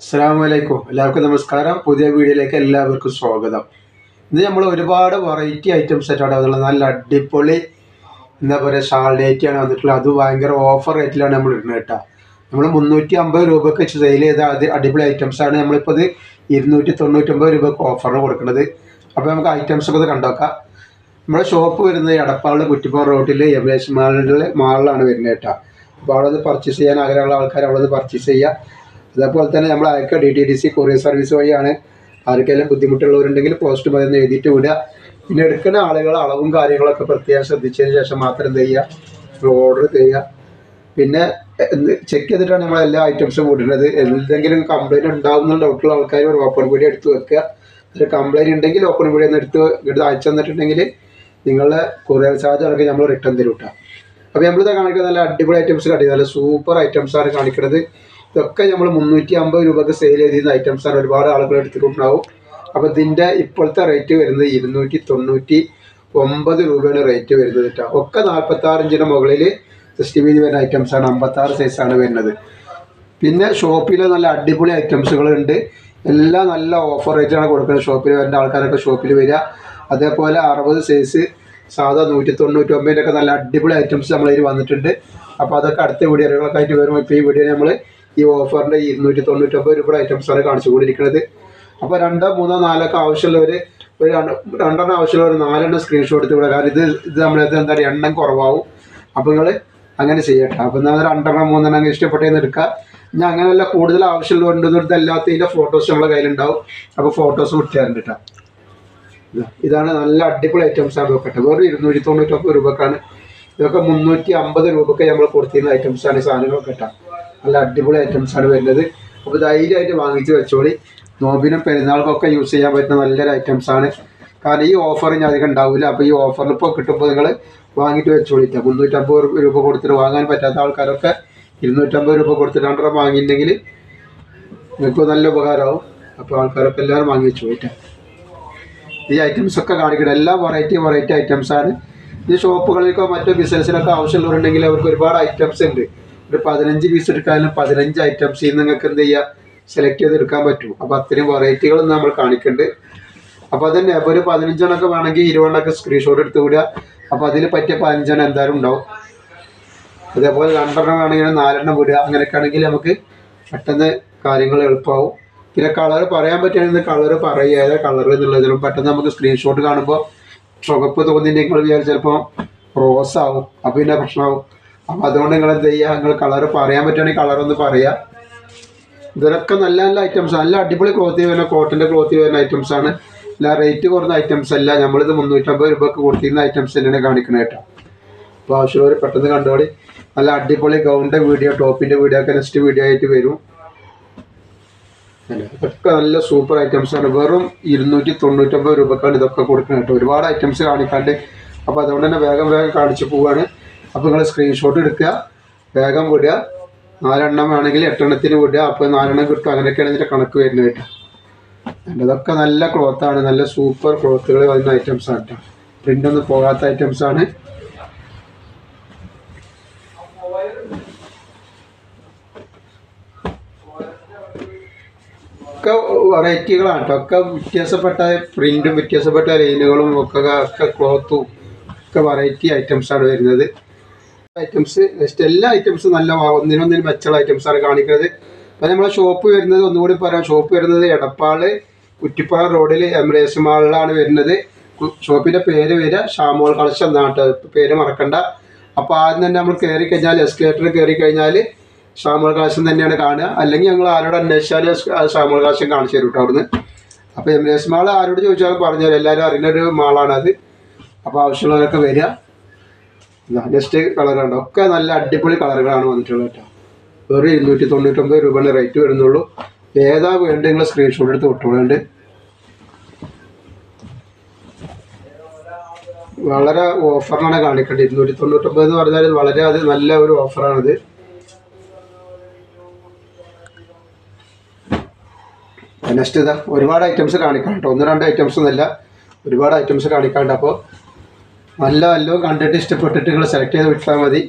അസ്സാം എല്ലാവർക്കും നമസ്കാരം. പുതിയ വീഡിയോയിലേക്ക് എല്ലാവർക്കും സ്വാഗതം. ഇത് നമ്മൾ ഒരുപാട് വെറൈറ്റി ഐറ്റംസ് ആയിട്ടാണ് വന്നിട്ടുള്ളത്. നല്ല അടിപൊളി എന്താ പറയുക ഷാൾഡേറ്റിയാണ് വന്നിട്ടുള്ളത്. അത് ഭയങ്കര ഓഫർ റേറ്റിലാണ് നമ്മൾ ഇടുന്നത് കേട്ടോ. നമ്മൾ മുന്നൂറ്റി അമ്പത് രൂപയ്ക്ക് സെയിൽ ചെയ്ത അത് അടിപൊളി ഐറ്റംസ് ആണ്. നമ്മളിപ്പോൾ ഇത് ഇരുന്നൂറ്റി തൊണ്ണൂറ്റൊമ്പത് രൂപയ്ക്ക് ഓഫറിന് കൊടുക്കുന്നത്. അപ്പോൾ നമുക്ക് ഐറ്റംസ് ഒക്കെ കണ്ടു നോക്കാം നമ്മുടെ ഷോപ്പ് വരുന്നത് എടപ്പാളിൽ കുറ്റിപ്പാറ റോഡിൽ എം എസ് മാളിലെ മാളിലാണ് വരുന്നത് കേട്ടോ. അപ്പോൾ അവിടെ നിന്ന് പർച്ചേസ് ചെയ്യാൻ ആഗ്രഹമുള്ള ആൾക്കാർ അവിടെ നിന്ന് പർച്ചേസ് ചെയ്യുക. അതേപോലെ തന്നെ നമ്മൾ അയക്കുക. D T D C courier service വഴിയാണ് ആർക്കെങ്കിലും ബുദ്ധിമുട്ടുള്ളവരുണ്ടെങ്കിൽ പോസ്റ്റ് മതി എഴുതിയിട്ട് വിടുക. പിന്നെ എടുക്കുന്ന ആളുകൾ അളവും കാര്യങ്ങളൊക്കെ പ്രത്യേകം ശ്രദ്ധിച്ചതിന് ശേഷം മാത്രം എന്ത് ചെയ്യുക? ഓർഡർ ചെയ്യുക പിന്നെ ചെക്ക് ചെയ്തിട്ടാണ് നമ്മൾ എല്ലാ ഐറ്റംസും വിടുന്നത്. എന്തെങ്കിലും കംപ്ലൈന്റ് ഉണ്ടാകുന്ന ഡൗട്ടുള്ള ആൾക്കാർ ഒരു ഓപ്പൺ വീഡിയോ എടുത്ത് വെക്കുക. ഒരു കംപ്ലൈന്റ് ഉണ്ടെങ്കിൽ ഓപ്പൺ വീഡിയോ ഒന്ന് എടുത്ത് എടുത്ത് അയച്ചു തന്നിട്ടുണ്ടെങ്കിൽ നിങ്ങളുടെ കൊറിയർ ചാർജ് അടക്കം നമ്മൾ റിട്ടേൺ തരും കേട്ടോ. അപ്പോൾ നമ്മളിത് കാണിക്കുന്നത് നല്ല അടിപൊളി ഐറ്റംസ് കാണിക്കുന്നത് നല്ല സൂപ്പർ ഐറ്റംസാണ് കാണിക്കുന്നത്. ഇതൊക്കെ നമ്മൾ മുന്നൂറ്റി അമ്പത് രൂപക്ക് സെയിൽ ചെയ്തിരുന്ന ഐറ്റംസ് ആണ് ഒരുപാട് ആളുകൾ എടുത്തിട്ടുണ്ടാവും. അപ്പോൾ ഇതിന്റെ ഇപ്പോഴത്തെ റേറ്റ് വരുന്നത് ഇരുന്നൂറ്റി തൊണ്ണൂറ്റി ഒമ്പത് രൂപയാണ് റേറ്റ് വരുന്നത് കേട്ടോ. ഒക്കെ നാൽപ്പത്താറ് ഇഞ്ചിന് മുകളിൽ സിക്സ്റ്റി വീതി വരുന്ന ഐറ്റംസ് ആണ്. അമ്പത്താറ് സൈസാണ് വരുന്നത്. പിന്നെ ഷോപ്പിൽ നല്ല അടിപൊളി ഐറ്റംസുകളുണ്ട് എല്ലാം നല്ല ഓഫർ റേറ്റാണ് കൊടുക്കുന്നത്. ഷോപ്പിൽ വരുന്ന ആൾക്കാരൊക്കെ ഷോപ്പിൽ വരിക. അതേപോലെ അറുപത് സൈസ് സാധാ നൂറ്റി തൊണ്ണൂറ്റി ഒമ്പതിന്റെ ഒക്കെ നല്ല അടിപൊളി ഐറ്റംസ് നമ്മളതിൽ വന്നിട്ടുണ്ട്. അപ്പോൾ അതൊക്കെ അടുത്ത വീഡിയോകളൊക്കെ ആയിട്ട് വരുമ്പോൾ ഇപ്പോൾ ഈ വീഡിയോ നമ്മൾ ഈ ഓഫറിന്റെ ഇരുന്നൂറ്റി തൊണ്ണൂറ്റൊമ്പത് ഐറ്റംസ് ആണ് കാണിച്ചു കൊണ്ടിരിക്കുന്നത് അപ്പോൾ രണ്ടോ മൂന്നോ നാലൊക്കെ ആവശ്യമുള്ളവർ ഒരു രണ്ട് രണ്ടെണ്ണം ആവശ്യമുള്ളവർ നാലെണ്ണം സ്ക്രീൻഷോട്ട് എടുത്ത് വിടുക കാരണം ഇത് ഇത് നമ്മളത് എന്താ പറയുക എണ്ണം കുറവാകും അപ്പോൾ നിങ്ങൾ അങ്ങനെ ചെയ്യട്ടെ. അപ്പോൾ എന്നാൽ രണ്ടെണ്ണം മൂന്നെണ്ണം ഇഷ്ടപ്പെട്ടതെന്ന് എടുക്കുക. ഞാൻ അങ്ങനെയല്ല കൂടുതൽ ആവശ്യമുള്ളവരുണ്ടെന്ന് എല്ലാത്തിന്റെ ഫോട്ടോസ് നമ്മളെ കയ്യിലുണ്ടാവും. അപ്പോൾ ഫോട്ടോസ് വിട്ടുതരുന്നുണ്ട് കേട്ടോ. ഇതാണ് നല്ല അടിപൊളി ഐറ്റംസ് ആണ് നോക്കട്ടെ വെറും ഇരുന്നൂറ്റി തൊണ്ണൂറ്റൊമ്പത് രൂപക്കാണ്. ഇതൊക്കെ മുന്നൂറ്റി അമ്പത് രൂപക്ക് നമ്മൾ കൊടുത്തിരുന്ന ഐറ്റംസ് ആണ് സാധനങ്ങൾ കേട്ടോ. നല്ല അടിപൊളി ഐറ്റംസ് ആണ് വരുന്നത്. അപ്പോൾ ധൈര്യമായിട്ട് വാങ്ങിച്ച് വെച്ചോളി. നോബിനും പെരുന്നാൾക്കൊക്കെ യൂസ് ചെയ്യാൻ പറ്റുന്ന നല്ലൊരു ഐറ്റംസ് ആണ്. കാരണം ഈ ഓഫർ ഞാൻ അധികം ഉണ്ടാവില്ല അപ്പോൾ ഈ ഓഫറിൽ ഇപ്പോൾ കിട്ടുമ്പോൾ നിങ്ങൾ വാങ്ങിയിട്ട് വെച്ചോളിക്കാം മുന്നൂറ്റമ്പത് രൂപ കൊടുത്തിട്ട് വാങ്ങാൻ പറ്റാത്ത ആൾക്കാരൊക്കെ ഇരുന്നൂറ്റമ്പത് രൂപ കൊടുത്തിട്ട് രണ്ടര വാങ്ങിയിട്ടുണ്ടെങ്കിൽ നിങ്ങൾക്ക് നല്ല ഉപകാരമാവും. അപ്പോൾ ആൾക്കാരൊക്കെ എല്ലാവരും വാങ്ങി വെച്ചോളിക്കാം ഈ ഐറ്റംസ് ഒക്കെ കാണിക്കണം എല്ലാ വെറൈറ്റി വെറൈറ്റി ഐറ്റംസ് ആണ്. ഈ ഷോപ്പുകളിലേക്കോ മറ്റോ ബിസിനസ്സിലൊക്കെ ആവശ്യമുള്ളവരുണ്ടെങ്കിൽ അവർക്ക് ഒരുപാട് ഐറ്റംസ് ഉണ്ട്. ഒരു പതിനഞ്ച് പീസ് എടുക്കാനും പതിനഞ്ച് ഐറ്റംസ് നിങ്ങൾക്ക് എന്ത് ചെയ്യുക സെലക്ട് ചെയ്ത് എടുക്കാൻ പറ്റും. അപ്പോൾ അത്രയും വെറൈറ്റികൾ നമ്മൾ കാണിക്കുന്നുണ്ട് അപ്പോൾ അതന്നെ അപ്പോൾ ഒരു പതിനഞ്ചെണ്ണൊക്കെ വേണമെങ്കിൽ ഇരുപതെണ്ണൊക്കെ സ്ക്രീൻഷോട്ട് എടുത്ത് വിടുക. അപ്പോൾ അതിൽ പറ്റിയ പതിനഞ്ചെണ്ണം എന്തായാലും ഉണ്ടാവും. അതേപോലെ രണ്ടെണ്ണം വേണമെങ്കിൽ നാലെണ്ണം വിടുക. അങ്ങനെയൊക്കെ ആണെങ്കിൽ നമുക്ക് പെട്ടെന്ന് കാര്യങ്ങൾ എളുപ്പമാവും പിന്നെ കളർ പറയാൻ പറ്റുകയാണെങ്കിൽ കളർ പറയുക. ഏതാ കളർ എന്നുള്ളതിലും പെട്ടെന്ന് നമുക്ക് സ്ക്രീൻഷോട്ട് കാണുമ്പോൾ ചുവപ്പ് തോന്നിയിട്ടുണ്ടെങ്കിൽ നിങ്ങൾ വിചാരിച്ച് ചിലപ്പോൾ ആവും. അപ്പോൾ പിന്നെ പ്രശ്നമാവും. അപ്പോൾ അതുകൊണ്ട് നിങ്ങൾ എന്ത് ചെയ്യുക നിങ്ങൾ കളർ പറയാൻ പറ്റുകയാണെങ്കിൽ കളർ ഒന്ന് പറയുക ഇതിലൊക്കെ നല്ല നല്ല ഐറ്റംസ് നല്ല അടിപൊളി ക്ലോത്ത് വരുന്ന കോട്ടന്റെ ക്ലോത്ത് വരുന്ന ഐറ്റംസ് ആണ്. അല്ല റേറ്റ് കുറഞ്ഞ ഐറ്റംസ് അല്ല. നമ്മളിത് മുന്നൂറ്റമ്പത് രൂപക്ക് കൊടുത്തിരുന്ന ഐറ്റംസ് തന്നെയാണ് കാണിക്കുന്നത് കേട്ടോ. അപ്പോൾ ആവശ്യമുള്ളവർ പെട്ടെന്ന് കണ്ടോളി. നല്ല അടിപൊളി ഗൗണിന്റെ വീഡിയോ ടോപ്പിന്റെ വീഡിയോ ഒക്കെ നെക്സ്റ്റ് വീഡിയോ ആയിട്ട് വരും. ഇതൊക്കെ നല്ല സൂപ്പർ ഐറ്റംസ് ആണ്. വെറും ഇരുന്നൂറ്റി തൊണ്ണൂറ്റൊമ്പത് രൂപക്കാണ് ഇതൊക്കെ കൊടുക്കുന്നത് കേട്ടോ. ഒരുപാട് ഐറ്റംസ് കാണിക്കാണ്ട്. അപ്പോൾ അതുകൊണ്ട് തന്നെ വേഗം വേഗം കാണിച്ചു പോവാണ്. അപ്പോൾ നിങ്ങൾ സ്ക്രീൻഷോട്ട് എടുക്കുക വേഗം വിടുക. നാലെണ്ണം വേണമെങ്കിൽ എട്ടെണ്ണത്തിന് വിടുക. അപ്പോൾ നാലെണ്ണം കിട്ടും. അങ്ങനെയൊക്കെയാണ് ഇതിന്റെ കണക്ക് വരുന്നത് കേട്ടോ. ഇതൊക്കെ നല്ല ക്ലോത്താണ് നല്ല സൂപ്പർ ക്ലോത്തുകൾ വരുന്ന ഐറ്റംസ് ആണ് കേട്ടോ. പ്രിന്റ് ഒന്നും പോകാത്ത ഐറ്റംസ് ആണ്. ഒക്കെ വെറൈറ്റികളാണ് ഒക്കെ വ്യത്യാസപ്പെട്ട പ്രിന്റും വ്യത്യാസപ്പെട്ട ലൈനുകളും ഒക്കെ ഒക്കെ ക്ലോത്തും ഒക്കെ വെറൈറ്റി ഐറ്റംസ് ആണ് വരുന്നത്. ഐറ്റംസ് നെക്സ്റ്റ് എല്ലാ ഐറ്റംസും നല്ല ഒന്നിനൊന്നിന് ഐറ്റംസ് ആണ് കാണിക്കുന്നത്. അപ്പോൾ നമ്മളെ ഷോപ്പ് വരുന്നത് ഒന്നുകൂടി പറയാം. ഷോപ്പ് വരുന്നത് എടപ്പാൾ കുറ്റിപ്പാറ റോഡിൽ എമിറേറ്റ്സ് മാളിലാണ് വരുന്നത്. ഷോപ്പിന്റെ പേര് വരിക. ഷാമോൾ കളക്ഷൻ എന്നാണ് പേര് മറക്കണ്ട. അപ്പോൾ ആദ്യം തന്നെ നമ്മൾ കയറി കഴിഞ്ഞാൽ എസ്കലേറ്ററിൽ കയറി കഴിഞ്ഞാൽ ഷാമോൾ കളക്ഷൻ തന്നെയാണ് കാണുക. അല്ലെങ്കിൽ ഞങ്ങൾ ആരോട് അന്വേഷിച്ചാൽ ഷാമോൾ കളക്ഷൻ കാണിച്ചു തരും കേട്ടോ അവിടുന്ന്. അപ്പോൾ എമിറേറ്റ്സ് മാൾ ആരോട് ചോദിച്ചാലും പറഞ്ഞാലും എല്ലാവരും അറിയുന്ന ഒരു മാളാണത് അപ്പോൾ ആവശ്യമുള്ളവരൊക്കെ വരിക. നെക്സ്റ്റ് കളർ കണ്ടോ? ഒക്കെ നല്ല അടിപൊളി കളറുകളാണ് വന്നിട്ടുള്ളത് കേട്ടോ. വെറും ഇരുന്നൂറ്റി തൊണ്ണൂറ്റൊമ്പത് രൂപയുടെ റേറ്റ് വരുന്നുള്ളൂ. ഏതാ വേണ്ട നിങ്ങൾ സ്ക്രീൻഷോട്ട് എടുത്ത് വിട്ടോളുണ്ട്. വളരെ ഓഫറിനാണ് കാണിക്കേണ്ടത്. ഇരുന്നൂറ്റി തൊണ്ണൂറ്റൊമ്പത് എന്ന് പറഞ്ഞാൽ വളരെ അത് നല്ല ഒരു ഓഫറാണിത് നെക്സ്റ്റ് ഇതാ ഒരുപാട് ഐറ്റംസ് കാണിക്കാം കേട്ടോ. ഒന്ന് രണ്ട് ഐറ്റംസ് എന്നല്ല ഒരുപാട് ഐറ്റംസ് കാണിക്കാണ്ട് അപ്പോൾ നല്ല വല്ലതും കണ്ടിട്ട് ഇഷ്ടപ്പെട്ടിട്ട് നിങ്ങൾ സെലക്ട് ചെയ്ത് വിട്ടാൽ മതി.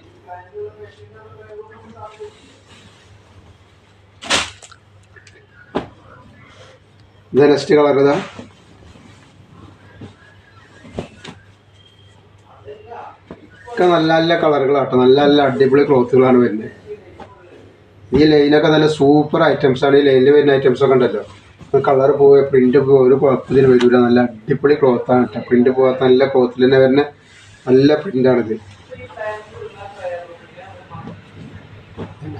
നെക്സ്റ്റ് കളർ ഇതാ. ഒക്കെ നല്ല നല്ല കളറുകളാട്ടോ നല്ല നല്ല അടിപൊളി ക്ലോത്തുകളാണ് വരുന്നത്. ഈ ലൈനൊക്കെ നല്ല സൂപ്പർ ഐറ്റംസ് ആണ്. ഈ ലൈനിൽ വരുന്ന ഐറ്റംസ് ഒക്കെ ഉണ്ടല്ലോ. കളർ പോയ പ്രിന്റ് പോയ ഒരു കുഴപ്പത്തിന് വരില്ല നല്ല അടിപൊളി ക്ലോത്താണ് കേട്ടോ പ്രിന്റ് പോകാത്ത നല്ല ക്ലോത്തിൽ തന്നെ വരുന്ന നല്ല പ്രിന്റാണിത്.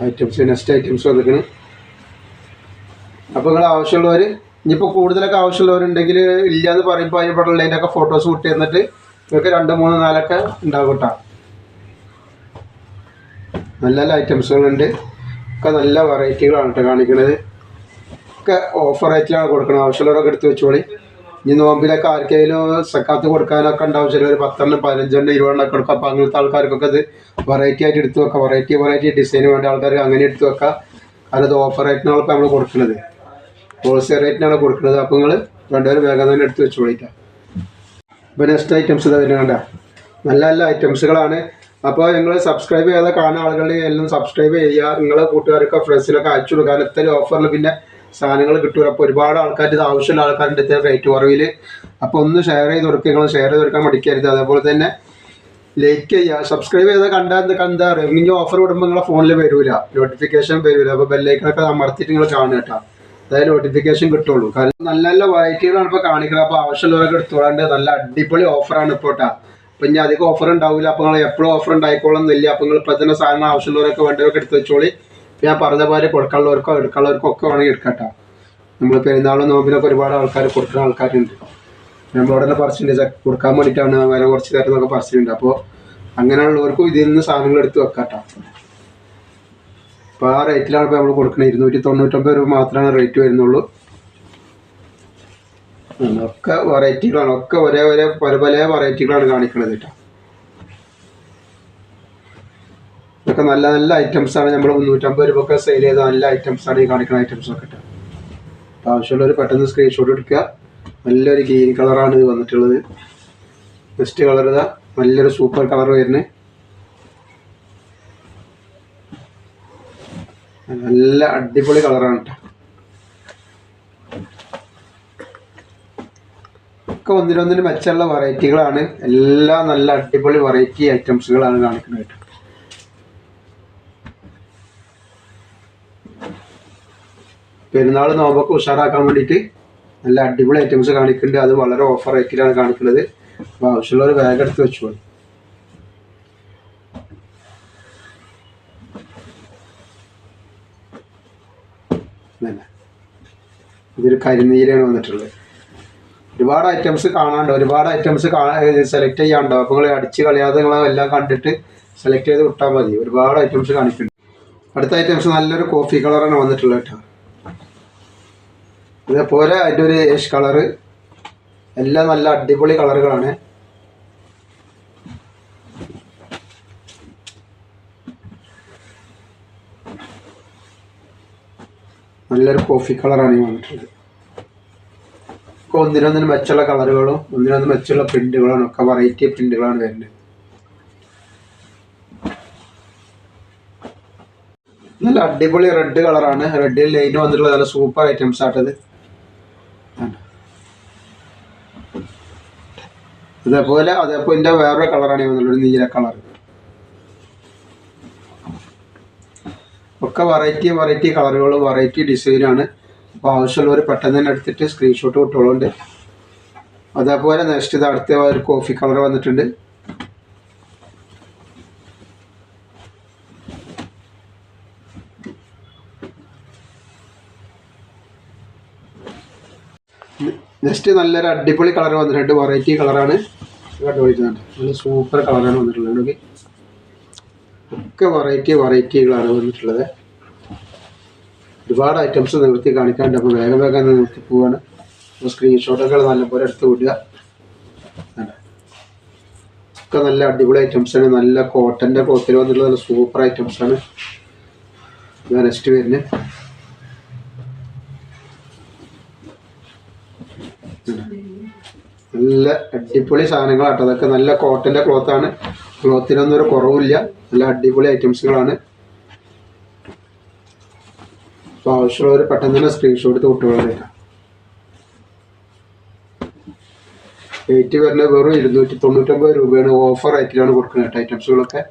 ഐറ്റംസ് നെക്സ്റ്റ് ഐറ്റംസ് വന്നിരിക്കണം. അപ്പോൾ നിങ്ങൾ ആവശ്യമുള്ളവർ ഇനിയിപ്പോൾ കൂടുതലൊക്കെ ആവശ്യമുള്ളവരുണ്ടെങ്കിൽ ഇല്ല എന്ന് പറയുമ്പോൾ അതിന് പടുള്ളതിന്റെയൊക്കെ ഫോട്ടോസ് കൂട്ടി തന്നിട്ട് നിങ്ങൾക്ക് രണ്ട് മൂന്ന് നാലൊക്കെ ഉണ്ടാകും കേട്ടോ. നല്ല നല്ല ഐറ്റംസുകളുണ്ട്. ഒക്കെ നല്ല വെറൈറ്റികളാണ് കേട്ടോ കാണിക്കുന്നത് ഒക്കെ ഓഫർ റേറ്റിലാണ് കൊടുക്കുന്നത് ആവശ്യമുള്ളവരൊക്കെ എടുത്ത് വെച്ചോളി. ഇനി നോമ്പിലൊക്കെ ആർക്കെങ്കിലും സക്കാത്ത് കൊടുക്കാനൊക്കെ ഉണ്ടാവും. ചില ഒരു പത്തെണ്ണം പതിനഞ്ചെണ്ണം ഇരുപതെണ്ണൊക്കെ കൊടുക്കുക അപ്പോൾ അങ്ങനത്തെ ആൾക്കാർക്കൊക്കെ അത് വെറൈറ്റി ആയിട്ട് എടുത്തു വെക്കാം. വെറൈറ്റി വെറൈറ്റി ഡിസൈന് വേണ്ട ആൾക്കാർക്ക് അങ്ങനെ എടുത്തു വെക്കാം. കാരണം ഇത് ഓഫർ റേറ്റിനാണ് നമ്മൾ കൊടുക്കുന്നത്. ഹോൾസെയിൽ റേറ്റിനാണ് കൊടുക്കുന്നത്. അപ്പോൾ നിങ്ങൾ രണ്ടുപേരും വേഗം തന്നെ എടുത്ത് വെച്ചോളിട്ടാ. ഇപ്പോൾ നെക്സ്റ്റ് ഐറ്റംസ് ഇതാ വരുന്നുണ്ട നല്ല നല്ല ഐറ്റംസുകളാണ് അപ്പോൾ നിങ്ങൾ സബ്സ്ക്രൈബ് ചെയ്യാതെ കാണുന്ന ആളുകളെ എല്ലാം സബ്സ്ക്രൈബ് ചെയ്യുക. നിങ്ങളെ കൂട്ടുകാർക്കോ ഫ്രണ്ട്സിനൊക്കെ അയച്ചു കൊടുക്കാൻ ഇത്തരം ഓഫറിൽ പിന്നെ സാധനങ്ങൾ കിട്ടൂല. അപ്പോൾ ഒരുപാട് ആൾക്കാർ ഇത് ആവശ്യമുള്ള ആൾക്കാരുടെ ഇത്ര റേറ്റ് കുറവിൽ അപ്പോൾ ഒന്ന് ഷെയർ ചെയ്ത് കൊടുക്കുക നിങ്ങൾ ഷെയർ ചെയ്ത് കൊടുക്കാൻ മടിക്കരുത്. അതേപോലെ തന്നെ ലൈക്ക് ചെയ്യുക. സബ്സ്ക്രൈബ് ചെയ്താൽ കണ്ടാൽ എന്താ റിവന്യൂ ഓഫർ വിടുമ്പോൾ നിങ്ങളെ ഫോണിൽ വരില്ല നോട്ടിഫിക്കേഷൻ വരില്ല അപ്പോൾ ബെല്ലൈക്കണൊക്കെ അമർത്തിയിട്ട് നിങ്ങൾ കാണുക കേട്ടോ. അതായത് നോട്ടിഫിക്കേഷൻ കിട്ടുള്ളൂ. കാരണം നല്ല നല്ല വെറൈറ്റികളാണ് ഇപ്പോൾ കാണിക്കുന്നത് അപ്പോൾ ആവശ്യമുള്ളവരൊക്കെ എടുത്തോളാണ്ട് നല്ല അടിപൊളി ഓഫറാണ് ഇപ്പോൾ കേട്ടോ അപ്പം ഇനി അധികം ഓഫർ ഉണ്ടാവില്ല അപ്പോൾ നിങ്ങൾ എപ്പോഴും ഓഫർ ഉണ്ടായിക്കോളുന്നില്ല അപ്പോൾ നിങ്ങൾ ഇപ്പോൾ തന്നെ സാധനം ആവശ്യമുള്ളവരൊക്കെ വേണ്ടവരൊക്കെ എടുത്ത് വെച്ചോളി. ഞാൻ പറഞ്ഞ പോലെ കൊടുക്കാനുള്ളവർക്കോ എടുക്കാനുള്ളവർക്കോ ഒക്കെ വേണമെങ്കിൽ എടുക്കട്ടോ. നമ്മൾ പെരുന്നാളും നോമ്പിനൊക്കെ ഒരുപാട് ആൾക്കാർ കൊടുക്കുന്ന ആൾക്കാരുണ്ട്. നമ്മളോട് തന്നെ പറിച്ചിട്ടുണ്ട്. കൊടുക്കാൻ വേണ്ടിയിട്ടാണ് വില കുറച്ച് തരുന്നൊക്കെ പറിച്ചിട്ടുണ്ട്. അപ്പോൾ അങ്ങനെയുള്ളവർക്കും ഇതിൽ നിന്ന് സാധനങ്ങൾ എടുത്ത് വെക്കാട്ടോ. അപ്പോൾ ആ റേറ്റിലാണ് ഇപ്പോൾ നമ്മൾ കൊടുക്കുന്നത്. ഇരുന്നൂറ്റി തൊണ്ണൂറ്റൊമ്പത് രൂപ മാത്രമാണ് റേറ്റ് വരുന്നുള്ളൂ. ഒക്കെ വെറൈറ്റികളാണ് ഒക്കെ ഒരേ ഒരേ പല പല വെറൈറ്റികളാണ് കാണിക്കുന്നത് കേട്ടോ. ഇതൊക്കെ നല്ല നല്ല ഐറ്റംസ് ആണ്. നമ്മൾ മുന്നൂറ്റമ്പത് രൂപ ഒക്കെ സെയിൽ ചെയ്ത നല്ല ഐറ്റംസ് ആണ് ഈ കാണിക്കുന്ന ഐറ്റംസ് ഒക്കെ അപ്പോൾ ആവശ്യമുള്ളവർ പെട്ടെന്ന് സ്ക്രീൻഷോട്ട് എടുക്കുക. നല്ലൊരു ഗ്രീൻ കളറാണ് ഇത് വന്നിട്ടുള്ളത്. നെക്സ്റ്റ് കളർ ഇതാ. നല്ലൊരു സൂപ്പർ കളർ വരുന്നത് നല്ല അടിപൊളി കളറാണ് ഒക്കെ ഒന്നിനൊന്നിന് മെച്ചമുള്ള വെറൈറ്റികളാണ് എല്ലാം നല്ല അടിപൊളി വെറൈറ്റി ഐറ്റംസുകളാണ് കാണിക്കുന്നത് കേട്ടോ. പെരുന്നാൾ നോമ്പൊക്കെ ഉഷാറാക്കാൻ വേണ്ടിയിട്ട് നല്ല അടിപൊളി ഐറ്റംസ് കാണിക്കുന്നുണ്ട്. അത് വളരെ ഓഫർ റേറ്റിലാണ് കാണിക്കുന്നത്. അപ്പോൾ ആവശ്യമുള്ളവർ ബാഗ് എടുത്ത് വെച്ചോളൂ. ഇതൊരു കരിനീരാണ് വന്നിട്ടുള്ളത്. ഒരുപാട് ഐറ്റംസ് കാണാണ്ട് ഒരുപാട് ഐറ്റംസ് സെലക്ട് ചെയ്യാണ്ടോ അപ്പോൾ നിങ്ങൾ അടിച്ച് കളയാതെ നിങ്ങൾ എല്ലാം കണ്ടിട്ട് സെലക്ട് ചെയ്ത് വിട്ടാൽ മതി. ഒരുപാട് ഐറ്റംസ് കാണിക്കുന്നുണ്ട്. അടുത്ത ഐറ്റംസ് നല്ലൊരു കോഫി കളറാണ് വന്നിട്ടുള്ളത് കേട്ടോ. ഇതേപോലെ അതിന്റെ ഒരു ഏഷ് കളറ്. എല്ലാം നല്ല അടിപൊളി കളറുകളാണ്. നല്ലൊരു കോഫി കളറാണ് ഈ വന്നിട്ടുള്ളത്. ഒക്കെ ഒന്നിനൊന്നിന് മെച്ചുള്ള കളറുകളും ഒന്നിനൊന്ന് മെച്ചുള്ള പ്രിന്റുകളും ഒക്കെ വെറൈറ്റി പ്രിന്റുകളാണ് വരുന്നത്. നല്ല അടിപൊളി റെഡ് കളറാണ്. റെഡിൽ ലൈൻ വന്നിട്ടുള്ള നല്ല സൂപ്പർ ഐറ്റംസ് ആട്ടത് ഇതേപോലെ അതേപോലെ ഇതിന്റെ വേറൊരു കളറാണ് വന്നുള്ളത് നീല കളർ ഒക്കെ വെറൈറ്റി വെറൈറ്റി കളറുകൾ വെറൈറ്റി ഡിസൈനാണ് അപ്പോൾ ആവശ്യമുള്ളവർ പെട്ടെന്ന് തന്നെ എടുത്തിട്ട് സ്ക്രീൻഷോട്ട് വിട്ടോളുണ്ട് അതേപോലെ നെക്സ്റ്റ് ഇത് അടുത്ത ഒരു കോഫി കളർ വന്നിട്ടുണ്ട്. നെക്സ്റ്റ് നല്ലൊരു അടിപൊളി കളർ വന്നിട്ടുണ്ട് വെറൈറ്റി കളറാണ് കണ്ടുപിടിക്കുന്നുണ്ട് നല്ല സൂപ്പർ കളറാണ് വന്നിട്ടുള്ളത്. ഒക്കെ വെറൈറ്റി വെറൈറ്റികളാണ് വന്നിട്ടുള്ളത്. ഒരുപാട് ഐറ്റംസ് നിവർത്തി കാണിക്കാണ്ട് അപ്പോൾ വേഗം വേഗം നിവർത്തി പോവാണ്. അപ്പോൾ സ്ക്രീൻഷോട്ടൊക്കെ നല്ലപോലെ എടുത്ത് വിടുക? ഒക്കെ നല്ല അടിപൊളി ഐറ്റംസാണ് നല്ല കോട്ടന്റെ കോത്തിൽ വന്നിട്ടുള്ള നല്ല സൂപ്പർ ഐറ്റംസാണ് നെക്സ്റ്റ് വരുന്നത്. നല്ല അടിപൊളി സാധനങ്ങളാട്ടോ അതൊക്കെ നല്ല കോട്ടന്റെ ക്ലോത്താണ് ക്ലോത്തിനൊന്നും ഒരു കുറവില്ല നല്ല അടിപൊളി ഐറ്റംസുകളാണ് അപ്പോൾ ആവശ്യമുള്ളവർ പെട്ടെന്ന് തന്നെ സ്ക്രീൻഷോട്ട് എടുത്ത് വിട്ടുകൊള്ളേക്കാം റേറ്റ് വരുന്നത് വെറും ഇരുന്നൂറ്റി തൊണ്ണൂറ്റൊമ്പത് രൂപയാണ്. ഓഫർ റേറ്റിലാണ് കൊടുക്കുന്നത് കേട്ടോ ഐറ്റംസുകളൊക്കെ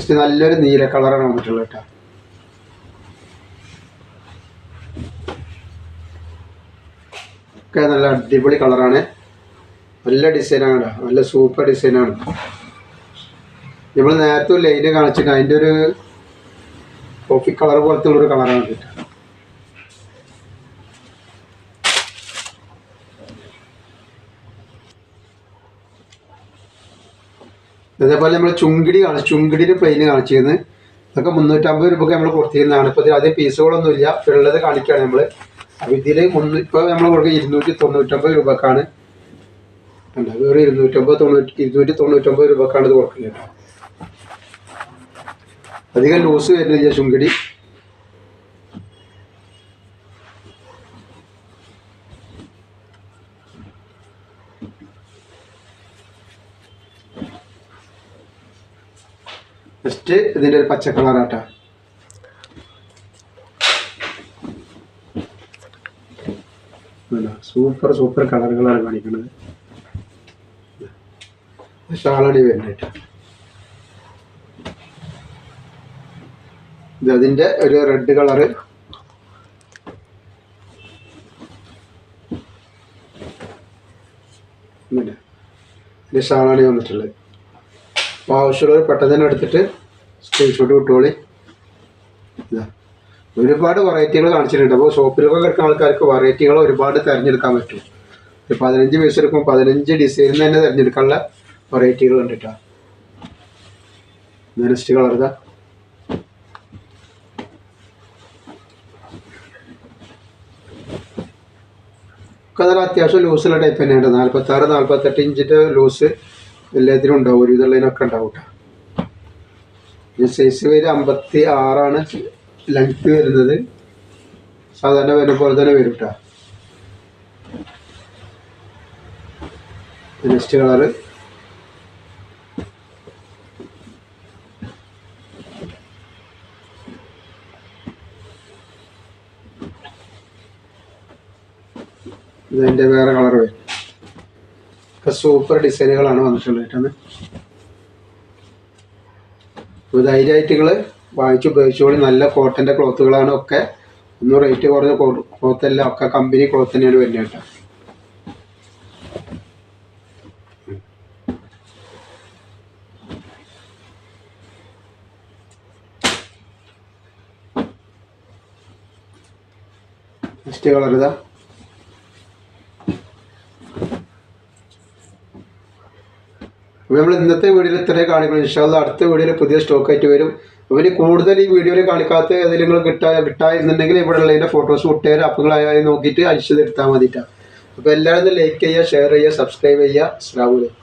ജസ്റ്റ് നല്ലൊരു നീല കളറാണ് വന്നിട്ടുള്ളത് കേട്ടോ. ഒക്കെ നല്ല അടിപൊളി കളറാണ്. നല്ല ഡിസൈനാണ് കേട്ടോ. നല്ല സൂപ്പർ ഡിസൈനാണ് നമ്മൾ നേരത്തെ ലൈന് കാണിച്ചിട്ട് അതിന്റെ ഒരു കോഫി കളർ പോലത്തെ ഉള്ളൊരു കളറാണ് കേട്ടോ. അതേപോലെ നമ്മൾ ചുങ്കിടി കാണിച്ചു ചുങ്കിടിയുടെ പ്ലെയിൻ കാണിച്ചിരുന്നു. അതൊക്കെ മുന്നൂറ്റമ്പത് രൂപയ്ക്ക് നമ്മൾ കൊടുത്തിരുന്നതാണ്. ഇപ്പോൾ ഇതിൽ അധികം പീസുകളൊന്നുമില്ല. ഇല്ല ഉള്ളത് കാണിക്കുകയാണ് നമ്മൾ അപ്പോൾ ഇതിൽ മുന്നൂ ഇപ്പോൾ നമ്മൾ കൊടുക്കുക ഇരുന്നൂറ്റി തൊണ്ണൂറ്റമ്പത് രൂപക്കാണ്. വേറെ ഇരുന്നൂറ്റമ്പത് തൊണ്ണൂറ്റി ഇരുന്നൂറ്റി തൊണ്ണൂറ്റമ്പത് രൂപക്കാണ് ഇത് കൊടുക്കുന്നത്. അധികം ലൂസ് വരുന്നില്ല ചുങ്കിടി. നെക്സ്റ്റ് ഇതിന്റെ ഒരു പച്ച കളറാട്ടാ. സൂപ്പർ സൂപ്പർ കളറുകളാണ് കാണിക്കുന്നത് ഷാളടി വരുന്നിട്ട് ഇത് അതിന്റെ ഒരു റെഡ് കളറ്. ഷാളാണ് വന്നിട്ടുള്ളത്. അപ്പോൾ ആവശ്യമുള്ളവർ പെട്ടെന്ന് തന്നെ എടുത്തിട്ട് സ്ക്രീൻഷോട്ട് വിട്ടോളി. ഒരുപാട് വെറൈറ്റികൾ കാണിച്ചിട്ടുണ്ട്. അപ്പോൾ ഷോപ്പിലൊക്കെ കിടക്കുന്ന ആൾക്കാർക്ക് വെറൈറ്റികൾ ഒരുപാട് തിരഞ്ഞെടുക്കാൻ പറ്റും. ഒരു പതിനഞ്ച് പീസ് എടുക്കുമ്പോൾ പതിനഞ്ച് ഡിസൈനിൽ തന്നെ തിരഞ്ഞെടുക്കാനുള്ള വെറൈറ്റികൾ ഉണ്ട് കേട്ടോ നെക്സ്റ്റ് കളർ ഇതാ. ഒക്കെ അത്യാവശ്യം ലൂസുള്ള ടൈപ്പ് തന്നെയുണ്ട് നാൽപ്പത്താറ് നാൽപ്പത്തെട്ട് ഇഞ്ചിന്റെ ലൂസ് എല്ലാത്തിനും ഉണ്ടാവും ഒരു ഇതുള്ളതിനൊക്കെ ഉണ്ടാവും കേട്ടോ സൈസ് വരെ അമ്പത്തി ആറാണ് ലെങ്ത് വരുന്നത്. സാധാരണ വരുന്ന പോലെ തന്നെ വരും കേട്ടോ നെക്സ്റ്റ് കളറ് ഇതിന്റെ വേറെ കളർ വരും. ഒക്കെ സൂപ്പർ ഡിസൈനുകളാണ് വന്നിട്ടുള്ളത്. അപ്പോൾ ധൈര്യമായിട്ട് നിങ്ങൾ വാങ്ങിച്ച് ഉപയോഗിച്ചോളി. നല്ല കോട്ടന്റെ ക്ലോത്തുകളാണ് ഒക്കെ. ഒന്നും റേറ്റ് കുറഞ്ഞ ക്ലോത്ത് എല്ലാം ഒക്കെ കമ്പനി ക്ലോത്ത് തന്നെയാണ് വരുന്നത് കേട്ടോ. നെക്സ്റ്റ് കളർ ഇതാ. അപ്പോൾ നമ്മൾ ഇന്നത്തെ വീഡിയോയിൽ ഇത്രയും കാണിക്കണം ഇൻഷാല്ല അടുത്ത വീഡിയോയിൽ പുതിയ സ്റ്റോക്ക് ആയിട്ട് വരും. ഇവർ കൂടുതൽ ഈ വീഡിയോയിൽ കാണിക്കാത്ത ഏതെങ്കിലും കിട്ടാ കിട്ടായിരുന്നുണ്ടെങ്കിൽ ഇവിടെ ഉള്ളതിന്റെ ഫോട്ടോസ് അപ്പോൾ നിങ്ങൾ നോക്കിയിട്ട് അയച്ചു എടുത്താൽ മതിട്ടാ അപ്പോൾ എല്ലാവരും ലൈക്ക് ചെയ്യുക ഷെയർ ചെയ്യുക സബ്സ്ക്രൈബ് ചെയ്യുക. അസ്സാം വലൈക്കും